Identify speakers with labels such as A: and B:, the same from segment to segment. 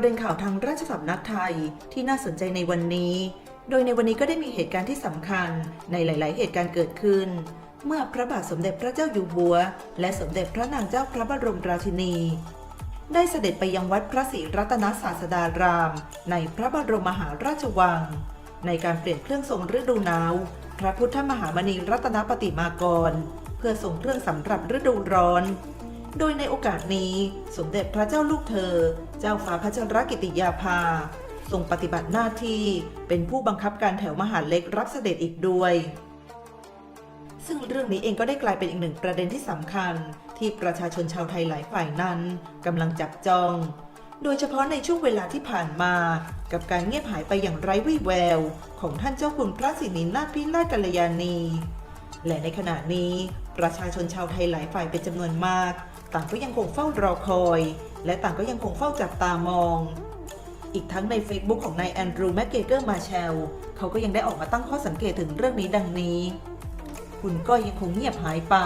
A: ประเด็นข่าวทางราชสำนักไทยที่น่าสนใจในวันนี้ โดยในวันนี้ก็ได้มีเหตุการณ์ที่สำคัญในหลาย ๆ เหตุการณ์เกิดขึ้น เมื่อพระบาทสมเด็จพระเจ้าอยู่หัว และสมเด็จพระนางเจ้าพระบรมราชินี ได้เสด็จไปยังวัดพระศรีรัตนศาสดาราม ในพระบรมมหาราชวัง ในการเปลี่ยนเครื่องทรงฤดูหนาว พระพุทธมหามณีรัตนปฏิมากร เพื่อส่งเครื่องสำหรับฤดูร้อน โดยในโอกาสนี้สมเด็จพระเจ้าลูกเธอ เจ้าฟ้าพัชรกิติยาภาทรงปฏิบัติหน้าที่เป็นผู้บังคับการแถวมหาเล็กรับเสด็จอีกด้วย ซึ่งเรื่องนี้เองก็ได้กลายเป็นอีกหนึ่งประเด็นที่สำคัญ ที่ประชาชนชาวไทยหลายฝ่ายนั้นกำลังจับจอง โดยเฉพาะในช่วงเวลาที่ผ่านมา กับการเงียบหายไปอย่างไร้วี่แวว ของท่านเจ้าคุณพระสิรินาถพิราชกัลยาณี และในขณะนี้ประชาชนชาวไทยหลายฝ่ายเป็นจำนวนมาก ต่างก็ยังคงเฝ้ารอคอย และต่างก็ยังคงเฝ้าจับตามอง อีกทั้งใน Facebook ของนายแอนดรูว์แมกเกเกอร์มาเชลเขาก็ยังได้ออกมาตั้งข้อสังเกตถึงเรื่องนี้ดังนี้ คุณก็ยังคงเงียบหายไป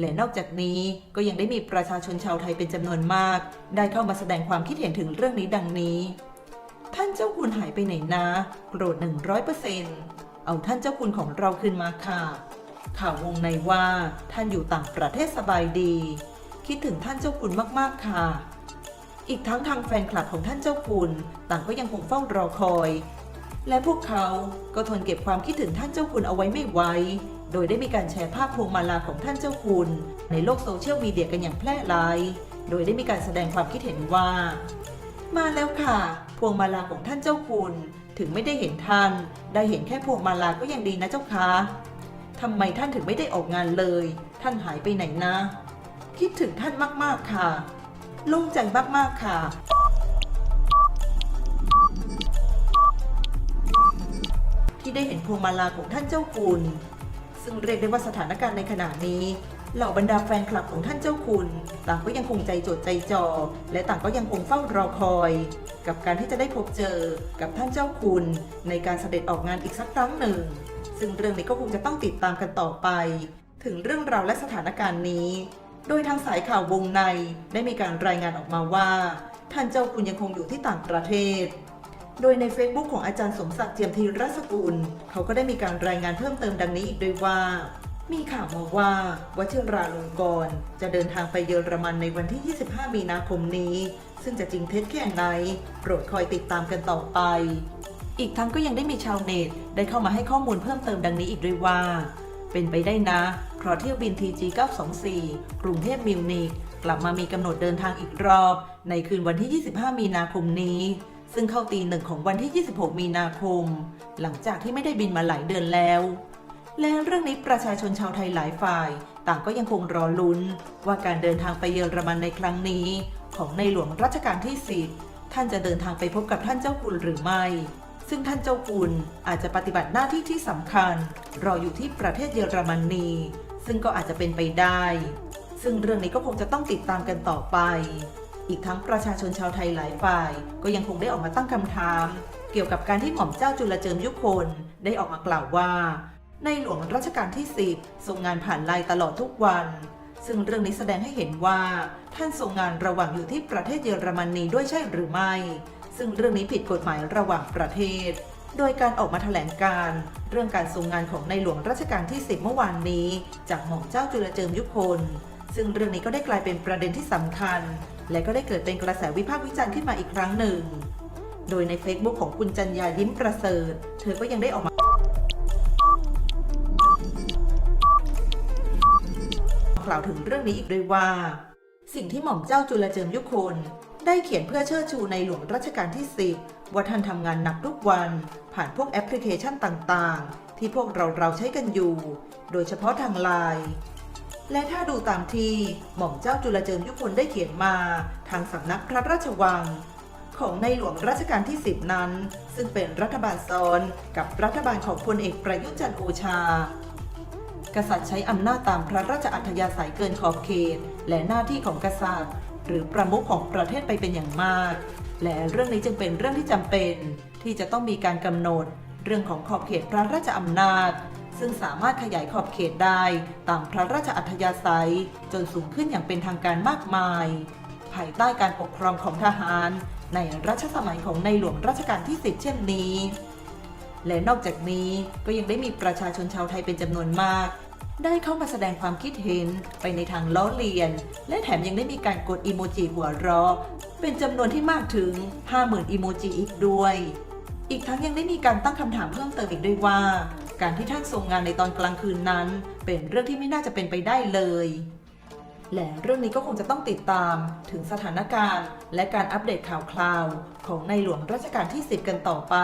A: และนอกจากนี้ก็ยังได้มีประชาชนชาวไทยเป็นจำนวนมาก ได้เข้ามาแสดงความคิดเห็นถึงเรื่องนี้ดังนี้ ท่านเจ้าคุณหายไปไหนนะ โกรธหนึ่งร้อยเปอร์เซ็นต์ เอาท่านเจ้าคุณของเราคืนมาค่ะ ข่าววงในว่าท่านอยู่ต่างประเทศสบายดี คิดถึงท่านเจ้าคุณมากๆค่ะ อีกทั้งทางแฟนคลับของท่านเจ้าคุณต่างก็ยังคงเฝ้ารอคอย และพวกเขาก็ทนเก็บความคิดถึงท่านเจ้าคุณเอาไว้ไม่ไหวโดยได้มีการแชร์ภาพพวงมาลาของท่านเจ้าคุณ ในโลกโซเชียลมีเดียกันอย่างแพร่หลาย โดยได้มีการแสดงความคิดเห็นว่า มาแล้วค่ะ พวงมาลาของท่านเจ้าคุณ ถึงไม่ได้เห็นท่าน ได้เห็นแค่พวงมาลาก็ยังดีนะเจ้าคะทำไมท่านถึงไม่ได้ออกงานเลย ท่านหายไปไหนนะ คิดถึงท่านมากๆค่ะโล่งใจมากๆค่ะ ที่ได้เห็นพวงมาลาของท่านเจ้าคุณ ซึ่งเรียกได้ว่าสถานการณ์ในขณะนี้ เหล่าบรรดาแฟนคลับของท่านเจ้าคุณ ต่างก็ยังคงใจจดใจจ่อและต่างก็ยังคงเฝ้ารอคอย กับการที่จะได้พบเจอกับท่านเจ้าคุณ ในการเสด็จออกงานอีกสักครั้งหนึ่ง ซึ่งเรื่องนี้ก็คงจะต้องติดตามกันต่อไป ถึงเรื่องราวและสถานการณ์นี้ โดยทางสายข่าววงในได้มีการรายงานออกมาว่า ท่านเจ้าคุณยังคงอยู่ที่ต่างประเทศโดยใน Facebook ของอาจารย์สมศักดิ์เจียมธีรสกุล เขาก็ได้มีการรายงานเพิ่มเติมดังนี้อีกด้วยว่า มีข่าวมาว่าวชิราลงกรณ์จะเดินทางไปเยอรมันในวันที่ 25 มีนาคมนี้ ซึ่งจะจริงเท็จแค่ไหนโปรดคอยติดตามกันต่อไป อีกทั้งก็ยังได้มีชาวเน็ตได้เข้ามาให้ข้อมูลเพิ่มเติมดังนี้อีกด้วยว่า เป็นไปได้นะ เพราะเที่ยวบิน TG 924กรุงเทพมิวนิกกลับมามีกำหนดเดินทางอีกรอบ ในคืนวันที่ 25 มีนาคมนี้ ซึ่งเข้าตีหนึ่งของวันที่ 26 มีนาคม หลังจากที่ไม่ได้บินมาหลายเดือนแล้ว และเรื่องนี้ประชาชนชาวไทยหลายฝ่าย ต่างก็ยังคงรอลุ้น ว่าการเดินทางไปเยอรมันในครั้งนี้ ของในหลวงรัชกาลที่ 10 ท่านจะเดินทางไปพบกับท่านเจ้าคุณหรือไม่ ซึ่งท่านเจ้าคุณอาจจะปฏิบัติหน้าที่ที่สำคัญ รออยู่ที่ประเทศเยอรมนี ซึ่งก็อาจจะเป็นไปได้ ซึ่งเรื่องนี้ก็คงจะต้องติดตามกันต่อไป อีกทั้งประชาชนชาวไทยหลายฝ่าย ก็ยังคงได้ออกมาตั้งคำถาม เกี่ยวกับการที่หม่อมเจ้าจุลเจิมยุคนได้ออกมากล่าวว่า ในหลวงรัชกาลที่ 10 ทรงงานผ่านไลน์ตลอดทุกวัน ซึ่งเรื่องนี้แสดงให้เห็นว่า ท่านทรงงานระหว่างอยู่ที่ประเทศเยอรมนีด้วยใช่หรือไม่ ซึ่งเรื่องนี้ผิดกฎหมายระหว่างประเทศ โดยการออกมาแถลงการเรื่องการทรงงานของในหลวงรัชกาลที่ 10 เมื่อวานนี้ จากหม่อมเจ้าจุลเจิมยุคนซึ่งเรื่องนี้ก็ได้กลายเป็นประเด็นที่สำคัญ และก็ได้เกิดเป็นกระแสวิพากษ์วิจารณ์ขึ้นมาอีกครั้งหนึ่ง โดยใน Facebook ของคุณจันยายิ้มประเสริฐ เธอก็ยังได้ออกมา กล่าวถึงเรื่องนี้อีกด้วยว่า สิ่งที่หม่อมเจ้าจุลเจิมยุคนได้เขียนเพื่อเชิดชูในหลวงรัชกาลที่ 10 ว่าท่านทำงานหนักทุกวัน ผ่านพวกแอปพลิเคชันต่างๆ ที่พวกเราเราใช้กันอยู่ โดยเฉพาะทางไลน์และถ้าดูตามที่หม่อมเจ้าจุลเจิมยุคนได้เขียนมาทางสำนักพระราชวัง ของในหลวงรัชกาลที่ 10 นั้น ซึ่งเป็นรัฐบาลซ้อนกับรัฐบาลของพลเอกประยุทธ์จันทร์โอชา กษัตริย์ใช้อำนาจตามพระราชอัธยาศัยเกินขอบเขต และหน้าที่ของกษัตริย์ หรือประมุขของประเทศไปเป็นอย่างมาก และเรื่องนี้จึงเป็นเรื่องที่จำเป็น ที่จะต้องมีการกำหนด เรื่องของขอบเขตพระราชอำนาจ ซึ่งสามารถขยายขอบเขตได้ตามพระราชอัธยาศัย จนสูงขึ้นอย่างเป็นทางการมากมาย ภายใต้การปกครองของทหาร ในรัชสมัยของในหลวงรัชกาลที่ 10 เช่นนี้ และนอกจากนี้ก็ยังได้มีประชาชนชาวไทยเป็นจำนวนมาก ได้เข้ามาแสดงความคิดเห็นไปในทางล้อเลียน และแถมยังได้มีการกดอีโมจิหัวเราะเป็นจำนวนที่มากถึง 50,000อีโมจิอีกด้วย อีกทั้งยังได้มีการตั้งคำถามเพิ่มเติมอีกด้วยว่า การที่ท่านทรงงานในตอนกลางคืนนั้น เป็นเรื่องที่ไม่น่าจะเป็นไปได้เลยและเรื่องนี้ก็คงจะต้องติดตามถึงสถานการณ์ และการอัปเดตข่าวคราว ของในหลวงรัชกาลที่ 10 กันต่อไป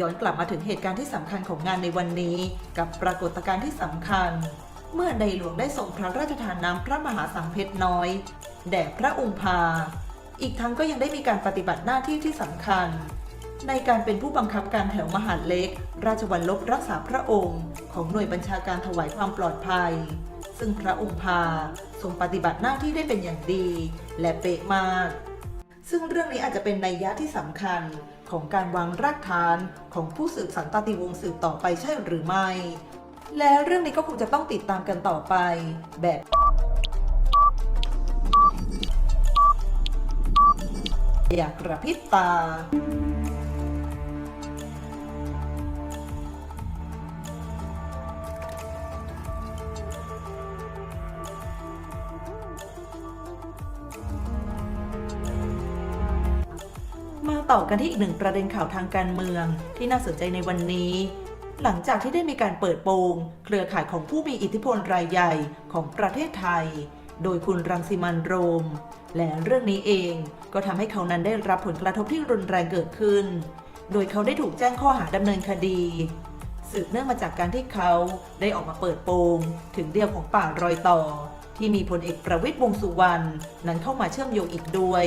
A: ย้อนกลับมาถึงเหตุการณ์ที่สำคัญของงานในวันนี้ กับปรากฏการณ์ที่สำคัญ เมื่อในหลวงได้ทรงพระราชทานน้ำพระมหาสังเพชรน้อย แด่พระองค์พา อีกทั้งก็ยังได้มีการปฏิบัติหน้าที่ที่สำคัญ ในการเป็นผู้บังคับการแถวมหาดเล็ก ราชวัลลบรักษาพระองค์ ของหน่วยบัญชาการถวายความปลอดภัย ซึ่งพระองค์พาทรงปฏิบัติหน้าที่ได้เป็นอย่างดี และเป๊ะมาก ซึ่งเรื่องนี้อาจจะเป็นนัยยะที่สำคัญของการวางรากฐานของผู้สืบสันตติวงศ์สืบต่อไปใช่หรือไม่ และเรื่องนี้ก็คงจะต้องติดตามกันต่อไป แบบอยากกระพริบตา ต่อกันที่อีกหนึ่งประเด็นข่าวทางการเมือง ที่น่าสนใจในวันนี้ หลังจากที่ได้มีการเปิดโปงเครือข่ายของผู้มีอิทธิพลรายใหญ่ของประเทศไทย โดยคุณรังสิมันโรม และเรื่องนี้เองก็ทำให้เขานั้นได้รับผลกระทบที่รุนแรงเกิดขึ้น โดยเขาได้ถูกแจ้งข้อหาดำเนินคดีสืบเนื่องมาจากการที่เขาได้ออกมาเปิดโปงถึงเดียวของป่ารอยต่อ ที่มีพลเอกประวิตยวงสุวรรณนั้นเข้ามาเชื่อมโยงอีกด้วย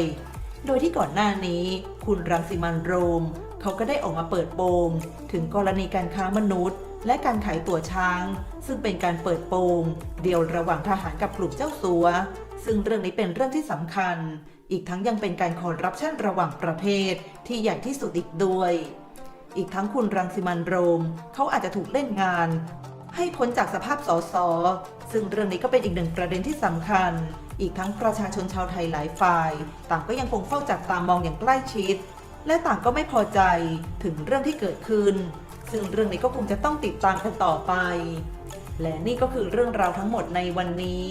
A: โดยที่ก่อนหน้านี้ คุณรังสิมันโรม เขาก็ได้ออกมาเปิดโปง ถึงกรณีการค้ามนุษย์ และการขายตั๋วช้าง ซึ่งเป็นการเปิดโปง เดียวระหว่างทหารกับกลุ่มเจ้าสัว ซึ่งเรื่องนี้เป็นเรื่องที่สำคัญ อีกทั้งยังเป็นการคอร์รัปชันระหว่างประเทศที่ใหญ่ที่สุดอีกด้วย อีกทั้งคุณรังสิมันโรม เขาอาจจะถูกเล่นงาน ให้พ้นจากสภาพสสซึ่งเรื่องนี้ก็เป็นอีกหนึ่งประเด็นที่สำคัญ อีกทั้งประชาชนชาวไทยหลายฝ่าย ต่างก็ยังคงเฝ้าจับตามองอย่างใกล้ชิด และต่างก็ไม่พอใจถึงเรื่องที่เกิดขึ้น ซึ่งเรื่องนี้ก็คงจะต้องติดตามกันต่อไป และนี่ก็คือเรื่องราวทั้งหมดในวันนี้